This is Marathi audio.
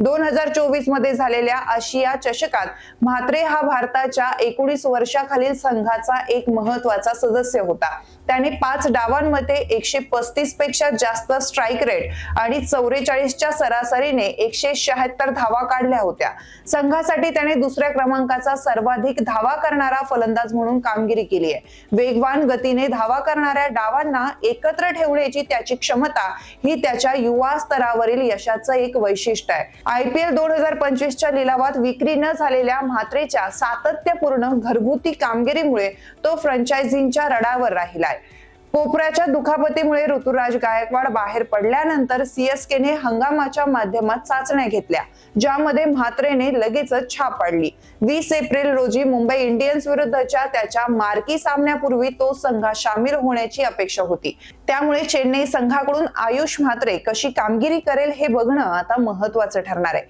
दोन हजार चोवीसमध्ये झालेल्या आशिया चषकात म्हात्रे हा भारताच्या एकोणीस वर्षाखालील संघाचा एक महत्त्वाचा सदस्य होता. त्याने पाच डावांमध्ये एकशे पस्तीसपेक्षा जास्त स्ट्राईक रेट आणि चौवेचाळीसच्या सरासरीने एकशे शहात्तर धावा काढल्या होत्या. संघासाठी त्याने दुसऱ्या क्रमांकाचा सर्वाधिक धावा करणारा फलंदाज म्हणून कामगिरी केली आहे. वेगवान गतीने धावा करणाऱ्या डावांना एकत्र ठेवण्याची त्याची क्षमता ही त्याच्या युवा स्तरावरील यशाचं एक वैशिष्ट्य आहे. आय पी एल दोन हजार पंचवीसच्या लिलावात विक्री न झालेल्या म्हात्रेच्या सातत्यपूर्ण घरगुती कामगिरीमुळे तो फ्रँचायझींच्या रडावर राहिलाय. कोपऱ्याच्या दुखापतीमुळे ऋतुराज गायकवाड बाहेर पडल्यानंतर सीएसकेने हंगामाच्या माध्यमात चाचण्या घेतल्या ज्यामध्ये म्हात्रेने लगेचच छाप पाडली. वीस एप्रिल रोजी मुंबई इंडियन्स विरुद्धच्या त्याच्या मार्की सामन्यापूर्वी तो संघात सामील होण्याची अपेक्षा होती. त्यामुळे चेन्नई संघाकडून आयुष म्हात्रे कशी कामगिरी करेल हे बघणं आता महत्वाचं ठरणार आहे.